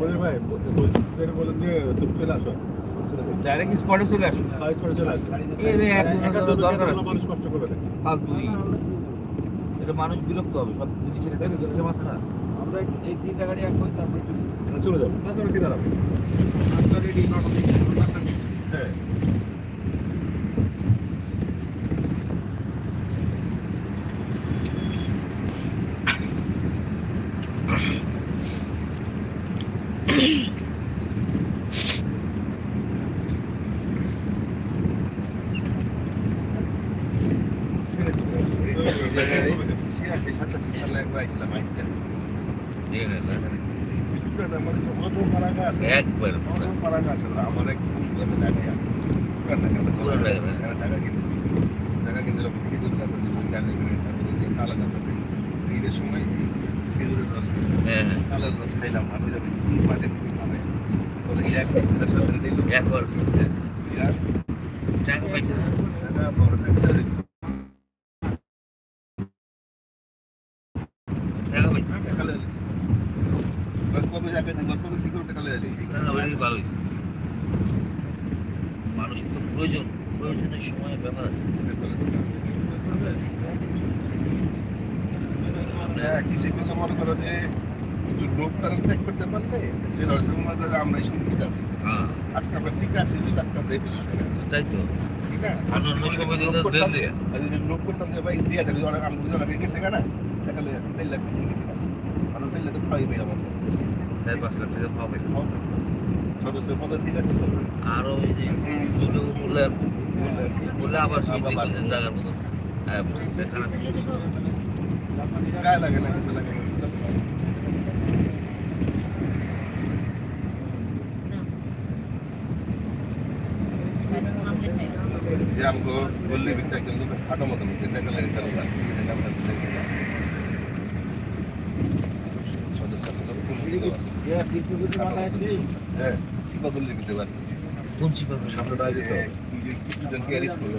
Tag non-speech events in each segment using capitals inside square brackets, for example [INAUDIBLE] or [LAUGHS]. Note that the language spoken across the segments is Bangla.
বলেন যে তুমি চলে আসো। ডাইরেক্ট স্পটে চলে আসো। হাই স্পিডে চলে আসো। এর একজন একা তো তো দরকার দরকার আছে। মানুষ কষ্ট করবে না। ফালতুই এটা মানুষ বিরক্ত হবে সব জিনিসের একটা সিস্টেম আছে না। আমরা এই তিনটা গাড়ি এক করি তারপরে চলে যাব। তারপরে কি দাঁড়াবো রেডি নট হ্যাঁ ছিয়াশি সাতাশি সালে একবার আইছিলাম বাইকটা একবার আমার এক বন্ধু আছে ঢাকায় পুরান ঢাকা পুরান ঢাকা, হ্যাঁ। এখানে টাকা কিনছিল টাকা কিনছিল খেজুর গাছ আছে গান তারপরে যে কালা গাছ আছে ঈদের সময় আইছি খেজুরের রস হ্যাঁ হ্যাঁ কালার রস খাইলাম আমি যাবে কি মাঠে খাবে তোর এক মিটার সাথে নিল একবার বিরাট টাকা পাইছে না টাকা বড় একটা হয়েছিল টাকা পাইছে টাকা লেগেছে কবে যাবে কবে কি করে টাকা লেগে না, ওইটাই ভালো হয়েছে মানুষের তো প্রয়োজন প্রয়োজনের সময় ব্যাপার আছে হ্যাঁ, কিছু কিছু মনে করো যে একটু রোগটা ত্যাগ করতে পারলে সেটা হচ্ছে মনে করো আমরা এই সুবিধা আছি। হ্যাঁ। আজকে আমরা ঠিক আছি কিন্তু আজকে আমরা এই পজিশনে আছি। তাই তো। ঠিক অন্যান্য সময় দিলে করতাম যে ভাই দিয়ে দেবে অনেক আমি বুঝলাম আগে গেছে কেনা? তাহলে চার লাখ বেশি গেছে কারণ চার লাখ তো খাওয়াই পেয়ে আমার চার পাঁচ লাখ টাকা পাবে সদস্য পদ ঠিক আছে সব ঠিক আরও ওই যে বললে বললে বললে আবার সেই জায়গার মতো। হ্যাঁ লাগে না কিছু লাগে না। যে আমগো গল্লির ভিতরে একজন লোক খাটো মতো নিচে দেখা লাগে সদস্য আছে সব কোন দিকে আছে? হ্যাঁ চিপা গল্লির ভিতরে বাড়ি কোন চিপা সামনে ডাই দিতে হবে কিছুজন কেয়ারিস করবে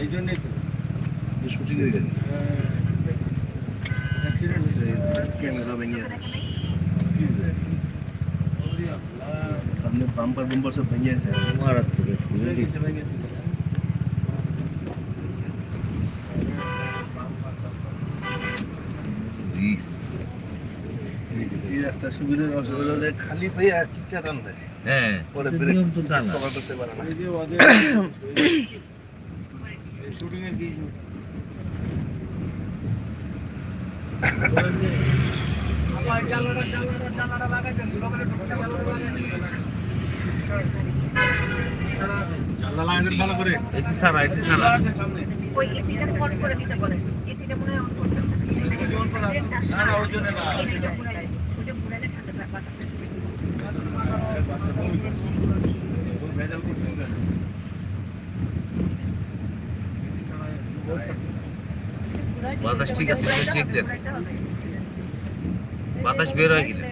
জন্যই তো। হয়ে ক্যামেরা ভেঙে সামনে বাম্পার বাম্পার সব ভেঙে আছে। মহারাষ্ট্র এই রাস্তার সুবিধা অসুবিধা হলে খালি পাইয়া কিচ্ছা টান দেয় হ্যাঁ। পরে ব্রেক করতে না। এই যে ওদের শুটিং এর কি জানলা লাগাই ভালো করে। এসি সারা এসি সারা ওই এসিটা অন করে দিতে বলে এসিটা মনে হয় অন করতেছে। না, না, ওই জন্য না। এসিটা ঘুরাইলে ওটা ঠান্ডা বাতাস আসবে। বাতাস ঠিক আছে চেক দেন। বাতাস বের হয় কিনা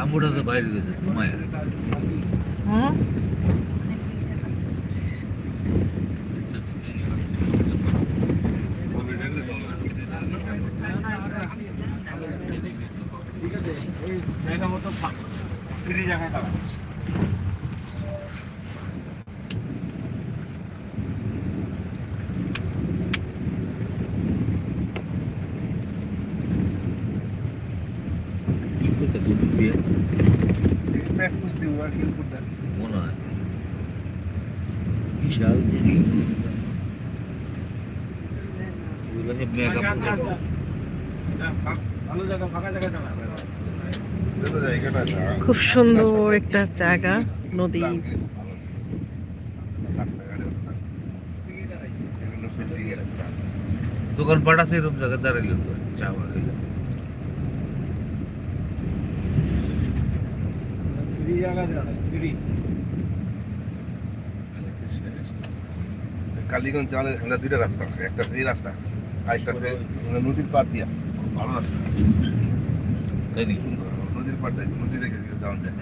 আমুটা তো বাইরে গেছে তোমায় ঠিক আছে এই জায়গা মতো ফ্রি জায়গায় থাকো কি করতেছে ওদিক দিয়ে প্যাস পুষ দিব আর কি করতে মনে হয় বিশাল জিনিস ওগুলোকে মেগা ভালো জায়গা ফাঁকা জায়গা জানা জায়গাটা খুব সুন্দর একটা জায়গা নদী। দোকানপাট আছে এরকম জায়গায় দাঁড়াইলে তো চা বা খেলে ফ্রি জায়গা ফ্রি কালীগঞ্জ যাওয়ার এখানে দুইটা রাস্তা আছে একটা এই রাস্তা। আর একটা ফের নদীর পাড় দিয়া খুব ভালো রাস্তা তাই নাকি সুন্দর নদীর পাড় দিয়ে নদী থেকে যাওয়া যায়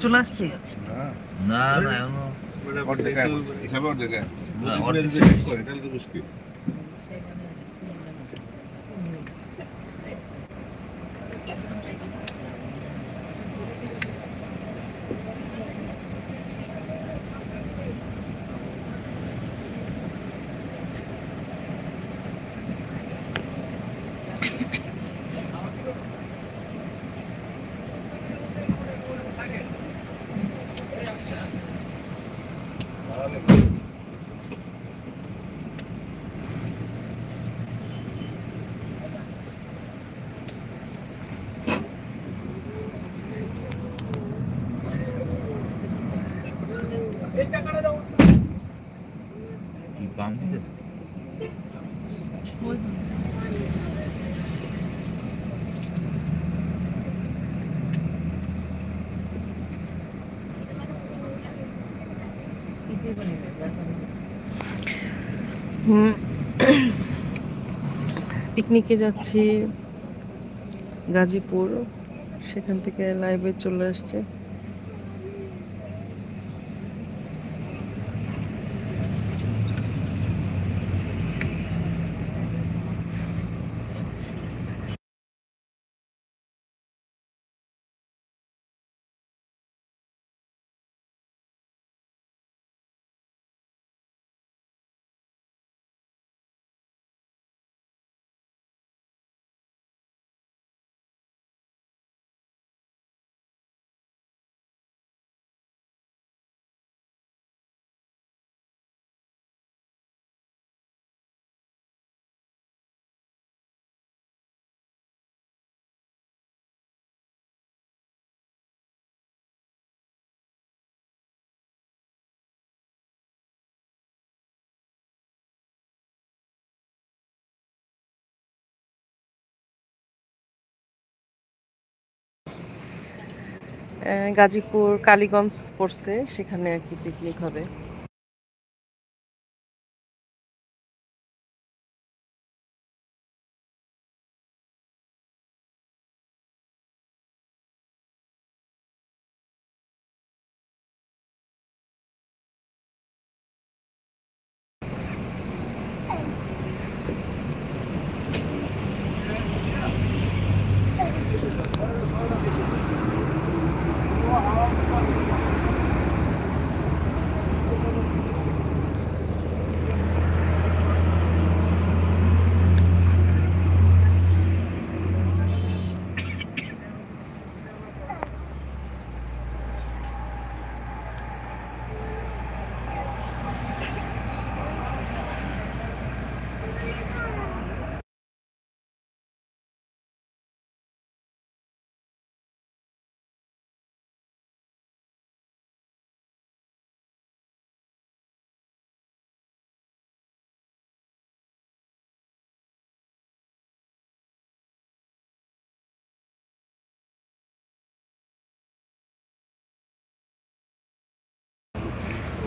চলে আসছে না না না এখনও হিসাবে অর্ধেক না, অর্ধেক এটা তো মুশকিল কি বাম দিতেছে হুম। পিকনিকে যাচ্ছি গাজীপুর সেখান থেকে লাইভে চলে আসছে। গাজীপুর কালীগঞ্জ পড়ছে সেখানে আর কি পিকনিক হবে।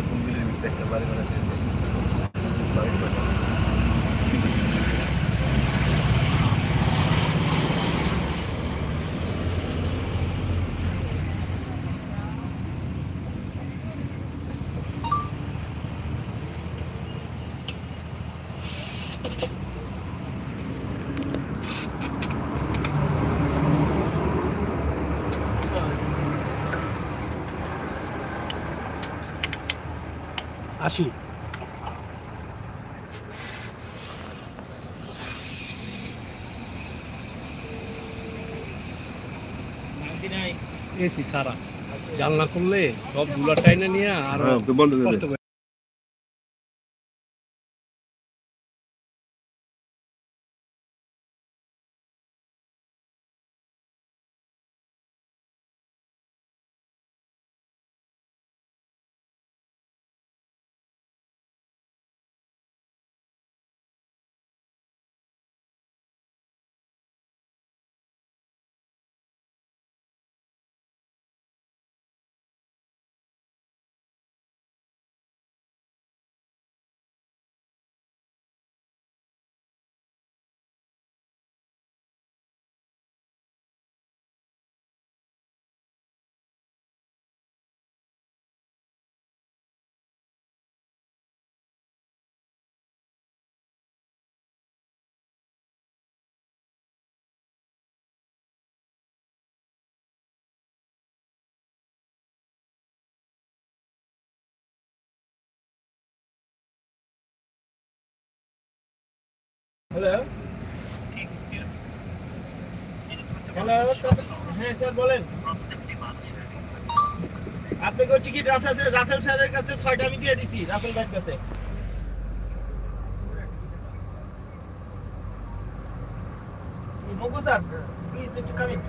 কোন বিলের ভিতরে একটা বাড়ি বানাতে এসি সারা। জানলা করলে সবগুলা টাইনা নিয়ে আর হ্যাঁ কষ্ট হ্যালো হ্যালো হ্যাঁ স্যার বলেন। আপনাকে টিকিট রাসেল রাসেল স্যারের কাছে ছয়টা আমি দিয়ে দিছি রাসেল ভাইয়ের কাছে। স্যার প্লিজ একটু কামিন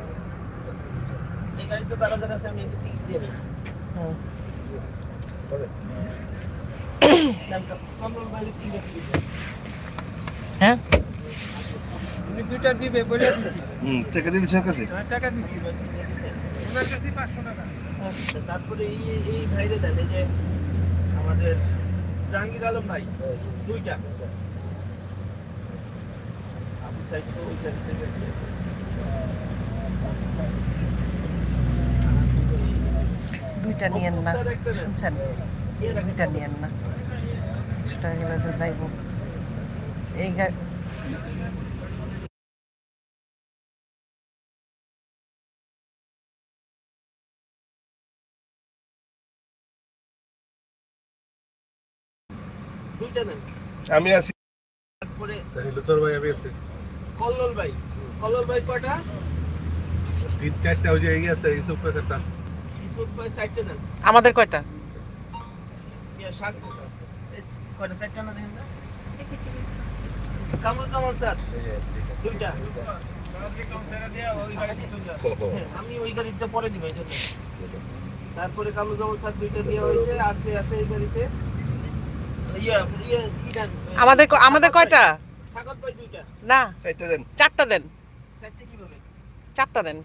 এই গাড়িতে তারা যারা আছে আমি একটু টিকিট দিয়ে দিই। কমল ভাই টিকিট দিয়ে হ্যাঁ? উনি দুইটা দিবে বলে দিছি। হুম টাকা দিলি সব কাছে? হ্যাঁ, টাকা দিছি ওনার কাছে পাঁচশো টাকা। আচ্ছা, তারপরে এই এই- এই ভাইরে দেন এই যে আমাদের জাহাঙ্গীর আলম ভাই দুইটা। আবু সাইদ তো ওইখান থেকে গেছে। দুইটা নিয়েন না। শুনছেন? দুইটা নিয়েন না। সেটা গেলে তো যাইব। এই আমি আছি। ভাই আমি কল্লোল ভাই। কল্লোল ভাই কয়টা? তিন চারটা ওই যে এই আছে ভাই চারটে দেন আমাদের কয়টা? ইয়া শাক কয়টা? চারটা না দেখেন না? কামরুল কামাল স্যার। দুইটা। [LAUGHS] আমি ওই গাড়িটা পরে দিব এই তারপরে স্যার দুইটা দেওয়া হয়েছে আর কে আছে এই গাড়িতে? ইয়া ইয়া আমাদের আমাদের কয়টা? দুইটা। না। চারটা দেন। চারটা দেন। চারটে চারটা দেন।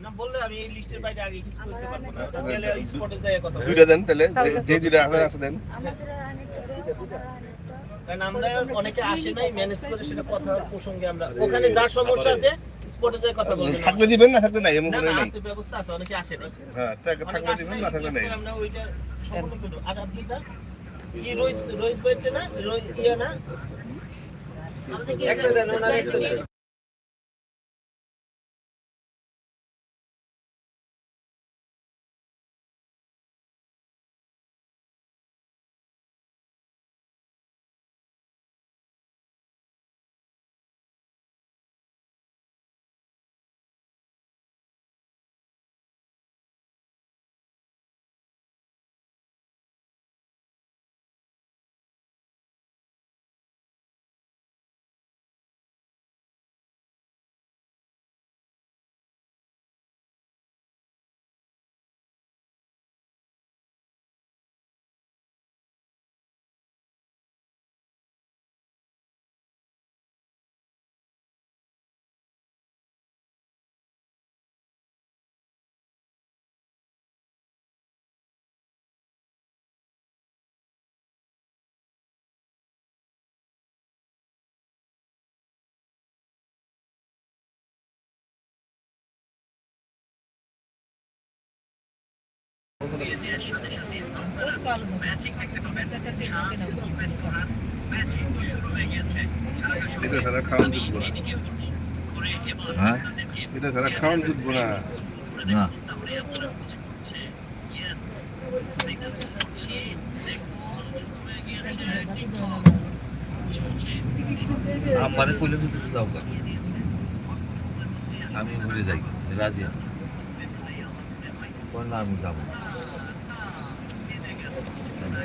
না বললে আমি এই লিস্টের বাইরে কিছু করতে পারব না। ওটা গেলে স্পটে যায় কথা বলব। দুইটা দেন তাহলে যে- যে দুইটা আপনার আছে দেন। কারণ আমরা অনেকে আসে নাই ম্যানেজ করে সেটা কথা প্রসঙ্গে আমরা ওখানে যার সমস্যা আছে স্পটে যায় কথা বলব না। থাকলে দিবেন না থাকলে নাই এমন না নাই। ব্যবস্থা আছে অনেকে আসে হ্যাঁ থাকলে দিবেন না থাকলে নাই। আমরা ওইটা সম্পূর্ণ করব। আর আপনিটা কি রোজ বইতে না? ইয়ে না? একটা দেন ওনার একটা এটা ছাড়া খাওয়ান জুটবো না হ্যাঁ এটা ছাড়া খাওয়ান জুটবো না না আমারে কইলে তুমি যাও। আমি ভুলে যাই রাজি। কয় না আমি যাব না। আমি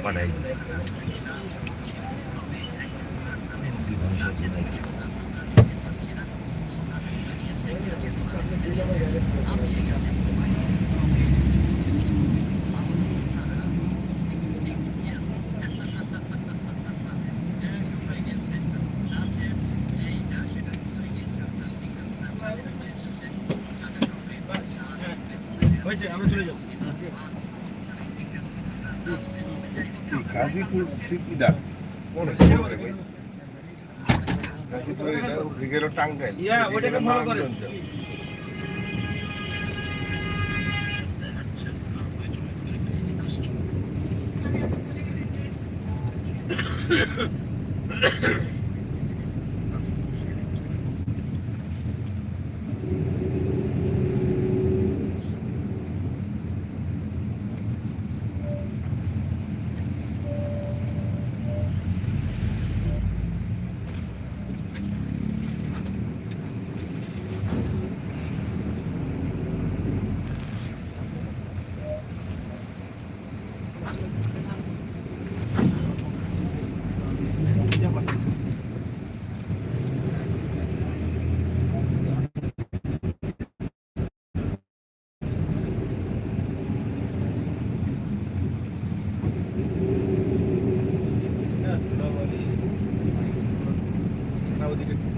পাঠাই। হয়েছে আমরা চলে যাব গাজীপুর সিটিটা অনেক বড় রে ভাই। গাজীপুরের এটা হলো টাঙ্গাইল ইয়া, ওদিকে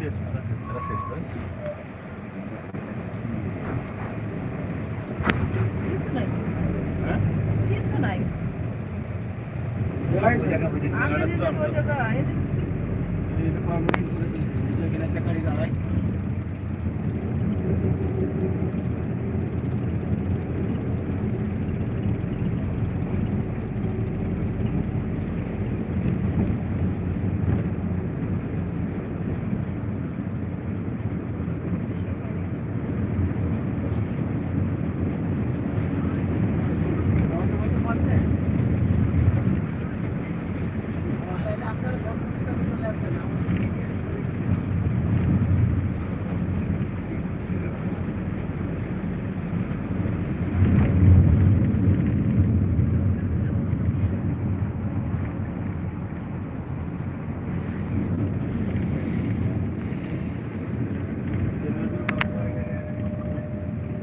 ওটাকে হলো follow করে। নারায়ণগঞ্জ। কিছু নাই সকালে দাঁড়াই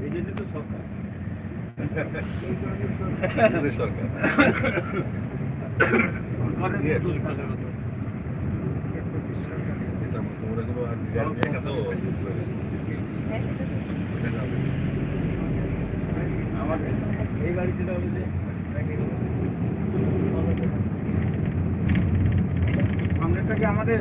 এই জন্য তো সরকার কেন্দ্রের সরকার সরকারের Yes. দোষ থাকার কথা। এটা তোমরা কোনো আর গাড়ি দেখা তো আমার এই গাড়িতে আমাদের